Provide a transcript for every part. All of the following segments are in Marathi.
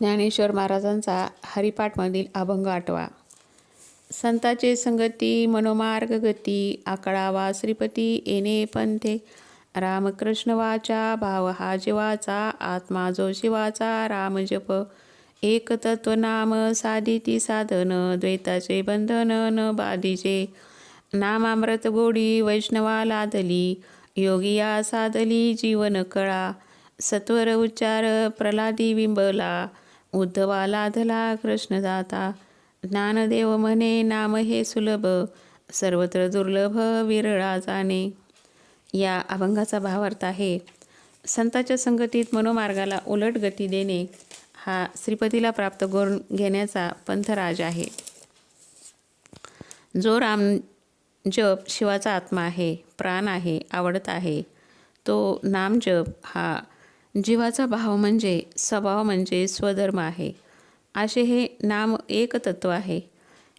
ज्ञानेश्वर महाराजांचा हरिपाठमधील अभंग आठवा. संताचे संगती मनोमार्ग गती आकळावा श्रीपती येणे पंथे. रामकृष्ण वाचा भाव हा जीवाचा आत्मा जो शिवाचा राम जप. एक तत्व नाम साधिती साधन द्वैताचे बंधन न बाधीचे नामामृत गोडी वैष्णवा लादली योगिया साधली जीवन कळा. सत्वर उच्चार प्रल्हादी बिंबला उद्धवा लाधला कृष्णदाता. ज्ञानदेव म्हणे नाम हे सुलभ सर्वत्र दुर्लभ विरळा जाणे. या अभंगाचा भावार्थ आहे संताच्या संगतीत मनोमार्गाला उलट गती देणे. हा श्रीपतीला प्राप्त करून घेण्याचा पंथराज आहे. जो राम जप शिवाचा आत्मा आहे प्राण आहे आवडत आहे तो नाम जप हा जीवाचा भाव म्हणजे स्वभाव म्हणजे स्वधर्म आहे. असे हे नाम एक तत्व आहे.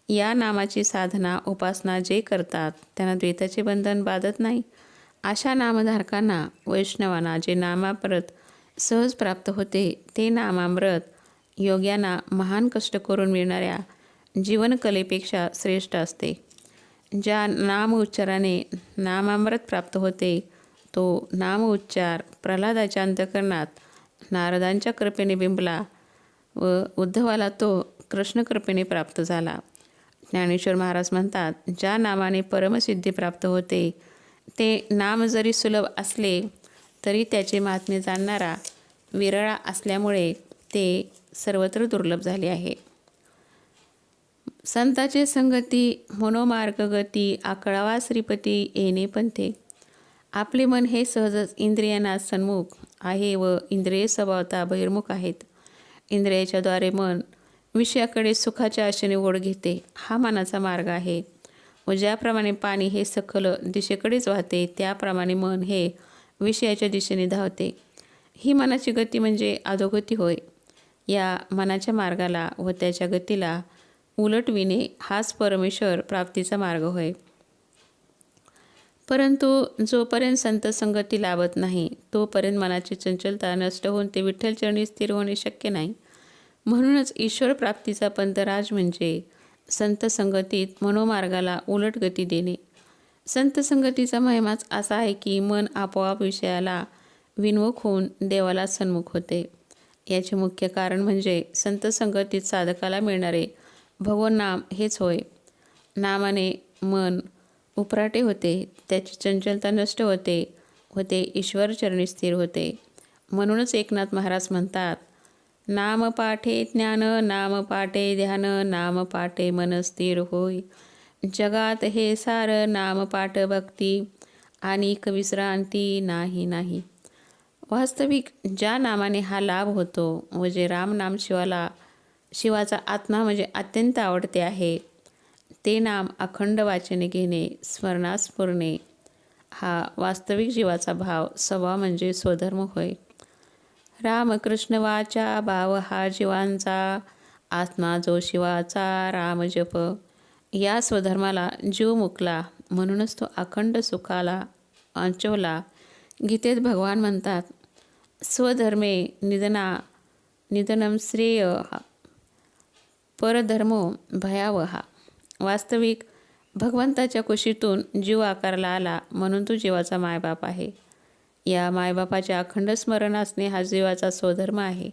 या नामाची साधना उपासना जे करतात त्यांना द्वैताचे बंधन बाधत नाही. अशा नामधारकांना वैष्णवांना जे नामाप्रत सहज प्राप्त होते ते नामामृत योग्यांना महान कष्ट करून मिळणाऱ्या जीवनकलेपेक्षा श्रेष्ठ असते. ज्या नाम उच्चाराने नामामृत प्राप्त होते तो नाम उच्चार प्रल्हादाच्या अंतकरणात नारदांच्या कृपेने बिंबला व उद्धवाला तो कृष्णकृपेने प्राप्त झाला. ज्ञानेश्वर महाराज म्हणतात ज्या नामाने परमसिद्धी प्राप्त होते ते नाम जरी सुलभ असले तरी त्याचे महात्म्य जाणणारा विरळा असल्यामुळे ते सर्वत्र दुर्लभ झाले आहे. संताचे संगती मनोमार्ग गती आकळावा श्रीपती येणे पंथे आपले मन हे सहजच इंद्रियांना सन्मुख आहे व इंद्रिय स्वभावता बहिर्मुख आहेत. इंद्रियाच्याद्वारे मन विषयाकडे सुखाच्या आशेने ओढ घेते हा मनाचा मार्ग आहे. व ज्याप्रमाणे पाणी हे सखल दिशेकडेच वाहते त्याप्रमाणे मन हे विषयाच्या दिशेने धावते. ही मनाची गती म्हणजे अधोगती होय. या मनाच्या मार्गाला व त्याच्या गतीला उलटविणे हाच परमेश्वर प्राप्तीचा मार्ग होय. परंतु जोपर्यंत संत संगती लाभत नाही तोपर्यंत मनाची चंचलता नष्ट होऊन ते विठ्ठलचरणी स्थिर होणे शक्य नाही. म्हणूनच ईश्वर प्राप्तीचा पंतराज म्हणजे संत संगतीत मनोमार्गाला उलट गती देणे. संत संगतीचा महिमाच असा आहे की मन आपोआप विषयाला विनमुख होऊन देवाला सन्मुख होते. याचे मुख्य कारण म्हणजे संत संगतीत साधकाला मिळणारे भगवन नाम हेच होय. नामाने मन उपराटे होते त्याची चंचलता नष्ट होते होते ईश्वरचरणी स्थिर होते. म्हणूनच एकनाथ महाराज म्हणतात नाम पाठे ज्ञान नाम पाठे ध्यान नाम पाठे मन स्थिर होय. जगात हे सार नाम पाठ भक्ती आणि विश्रांती नाही नाही. वास्तविक ज्या नामाने हा लाभ होतो व जे राम नाम शिवाला शिवाचा आत्मा म्हणजे अत्यंत आवडते आहे ते नाम अखंड वाचने घेणे स्मरणास पुरणे हा वास्तविक जीवाचा भाव सवा म्हणजे स्वधर्म होय. रामकृष्ण वाचा भाव हा जीवांचा. आत्मा जो शिवाचा राम जप. या स्वधर्माला जीव मुकला म्हणूनच तो अखंड सुखाला अंचवला. गीतेत भगवान म्हणतात स्वधर्मे निधना निधनम श्रेय. परधर्मो भयावहा. वास्तविक भगवंताच्या कुशीतून जीव आकारला आला म्हणून तो जीवाचा मायबाप आहे. या मायबापाच्या अखंड स्मरण असणे हा जीवाचा स्वधर्म आहे.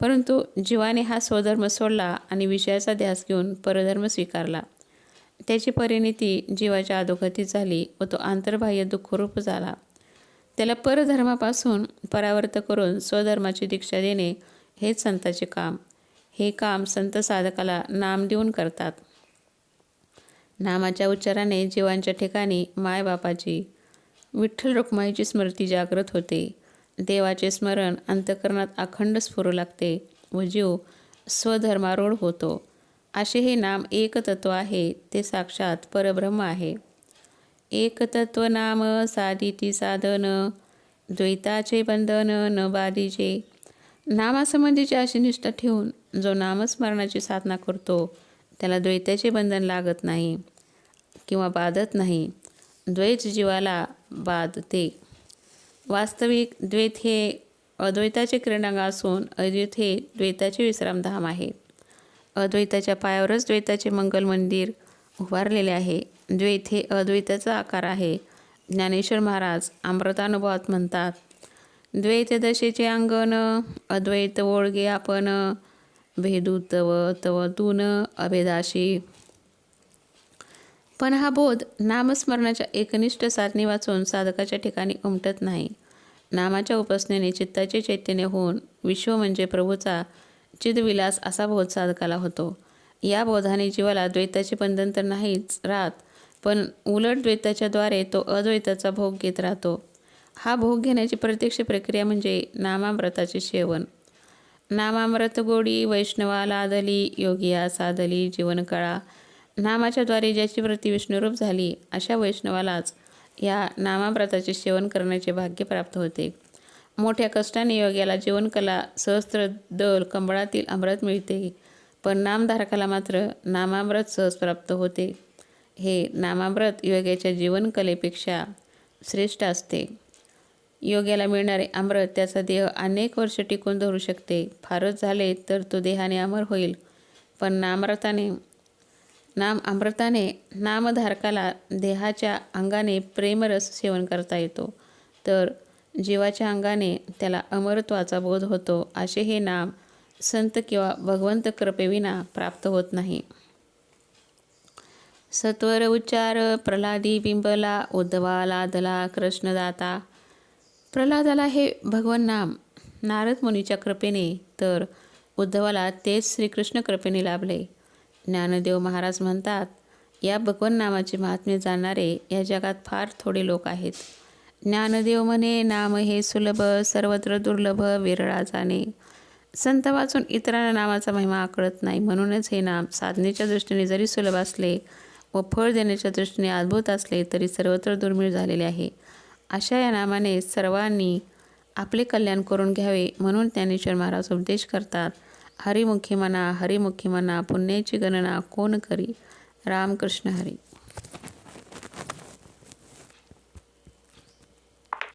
परंतु जीवाने हा स्वधर्म सोडला आणि विषयाचा ध्यास घेऊन परधर्म स्वीकारला. त्याची परिणिती जीवाच्या अधोगतीत झाली व तो आंतरबाह्य दुःखरूप झाला. त्याला परधर्मापासून परावर्त करून स्वधर्माची दीक्षा देणे हेच संताचे काम. हे काम संत साधकाला नाम देऊन करतात. नामाच्या उच्चाराने जीवांच्या ठिकाणी मायबापाची विठ्ठल रुक्माईची स्मृती जागृत होते. देवाचे स्मरण अंतकरणात अखंड स्फुरू लागते व जीव स्वधर्मारूढ होतो. असे हे नाम एकतत्व आहे ते साक्षात परब्रह्म आहे. एकतत्व नाम साधिती साधन द्वैताचे बंधन न बाधीचे नामासंबंधीची अशी निष्ठा ठेवून जो नामस्मरणाची साधना करतो त्याला द्वैताचे बंधन लागत नाही. किंवा बाधत नाही. द्वैत जीवाला बाधते वास्तविक द्वैत हे अद्वैताचे क्रीडांग असून अद्वैत हे द्वैताचे विश्रामधाम आहे. अद्वैताच्या पायावरच द्वैताचे मंगल मंदिर उभारलेले आहे. द्वैत हे अद्वैताचा आकार आहे. ज्ञानेश्वर महाराज अमृतानुभवात म्हणतात द्वैत दशेचे अंगण अद्वैत ओळगे आपण भेदू तव तव तून अभेदाशी पण हा बोध नामस्मरणाच्या एकनिष्ठ साधने वाचून साधकाच्या ठिकाणी उमटत नाही. नामाच्या उपासनेने चित्ताचे चैतन्य होऊन विश्व म्हणजे प्रभूचा चिदविलास असा बोध साधकाला होतो. या बोधाने जीवाला द्वैताचे बंधन तर नाहीच राहत पण उलट द्वैताच्याद्वारे तो अद्वैताचा भोग घेत राहतो. हा भोग घेण्याची प्रत्यक्ष प्रक्रिया म्हणजे नामामृताचे सेवन. नामामृत गोडी वैष्णवा लादली योगिया साधली जीवनकळा नामाच्याद्वारे ज्याची व्रती विष्णुरूप झाली अशा वैष्णवालाच या नामाव्रताचे सेवन करण्याचे भाग्य प्राप्त होते. मोठ्या कष्टाने योग्याला जीवनकला सहस्त्र दल कंबळातील अमृत मिळते पण नामधारकाला मात्र नामामृत सहज प्राप्त होते. हे नामामृत योग्याच्या जीवनकलेपेक्षा श्रेष्ठ असते. योग्याला मिळणारे अमृत त्याचा देह अनेक वर्ष टिकून धरू शकते. फारच झाले तर तो देहाने अमर होईल पण नामरताने नाम अमृताने नामधारकाला देहाच्या अंगाने प्रेमरस सेवन करता येतो. तर जीवाच्या अंगाने त्याला अमरत्वाचा बोध होतो असे हे नाम संत किंवा भगवंत कृपेविना प्राप्त होत नाही. सत्वर उच्चार प्रल्हादी बिंबला उद्धवा लादला कृष्णदाता. प्रल्हादाला हे भगवन नाम नारद मुनीच्या कृपेने तर उद्धवाला तेच श्रीकृष्ण कृपेने लाभले. ज्ञानदेव महाराज म्हणतात या भगवन नामाचे महात्म्य जाणणारे या जगात फार थोडे लोक आहेत. ज्ञानदेव म्हणे नाम हे सुलभ सर्वत्र दुर्लभ विरळा जाणे. संत वाचून इतरांना नामाचा महिमा आकळत नाही म्हणूनच हे नाम साधनेच्या दृष्टीने जरी सुलभ असले व फळ देण्याच्या दृष्टीने अद्भुत असले तरी सर्वत्र दुर्मिळ झालेले आहे. अशा या नामाने सर्वांनी आपले कल्याण करून घ्यावे म्हणून ज्ञानेश्वर महाराज उपदेश करतात. हरिमुखी म्हणा हरिमुखी म्हणा पुण्याची गणना कोण करी? रामकृष्ण हरी।